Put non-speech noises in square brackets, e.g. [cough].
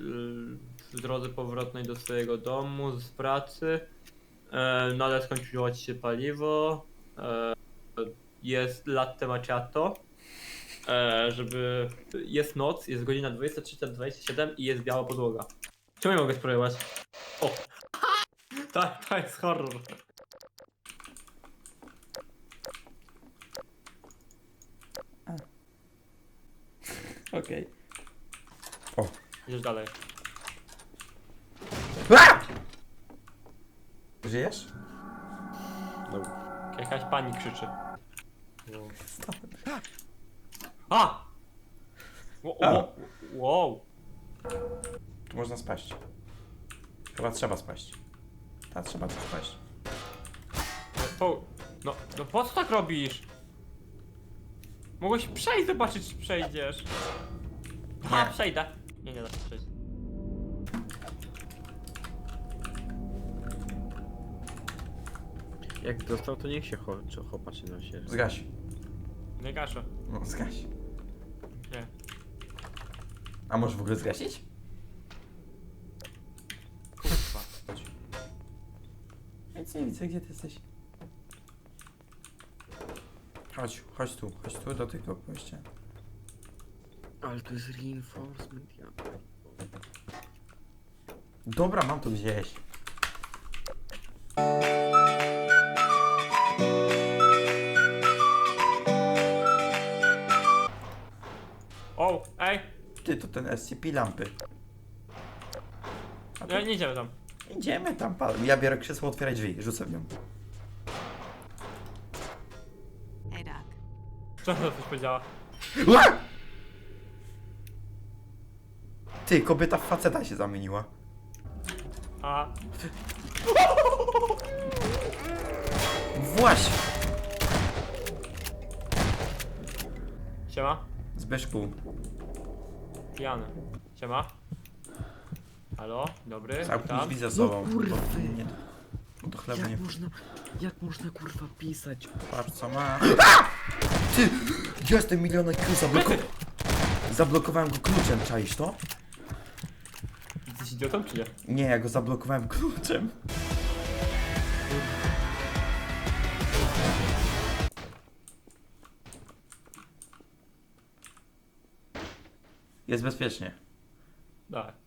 Y, w drodze powrotnej do swojego domu z pracy, e, ale skończyło ci się paliwo, e, jest latte macchiato, e, żeby... jest noc, jest godzina 23.27 i jest biała podłoga. Czemu nie mogę spróbować? O! [laughs] To, to jest horror. Okej. Idziesz dalej. Żyjesz? No. Jakaś pani krzyczy. A! Wo- A. wo- Wow! Tu można spaść. Chyba trzeba spaść. Tak, trzeba tu spaść. No, po, no, no po co tak robisz? Mogłeś przejść, zobaczyć czy przejdziesz. A, Nie. przejdę. Nie, nie da się przejść. Jak dostał, to niech się cho czy chopatrzy na siebie. Zgaś. Nie gaszę. No, zgaś. Nie. A możesz w ogóle zgasić? Kurwa. Nic nie widzę, gdzie ty jesteś. Chodź, chodź tu, chodź tu do tego gościa. Ale to jest reinforcement, ja. Dobra, mam to gdzieś. O, ej! Ty, to ten SCP lampy. A to... Nie, nie idziemy tam. Idziemy tam, pal. Ja biorę krzesło, otwieraj drzwi, rzucę w nią. Hey, Doc. Co to coś powiedziała? Ty, kobieta w faceta się zamieniła. A, Właśnie! siema? Zbyszku, Pijany. Siema? Halo? Dobry, zamknij witam. drzwi za No sobą. kurwy! bo Nie, bo do chlebu nie... Jak można, jak można kurwa pisać? Patrz co ma. Ty! Jestem milion IQ, zabloko... Zablokowałem go kluczem, czaisz to? Jesteś idiotą czy nie? Nie, ja go zablokowałem kluczem. Jest bezpiecznie. Tak.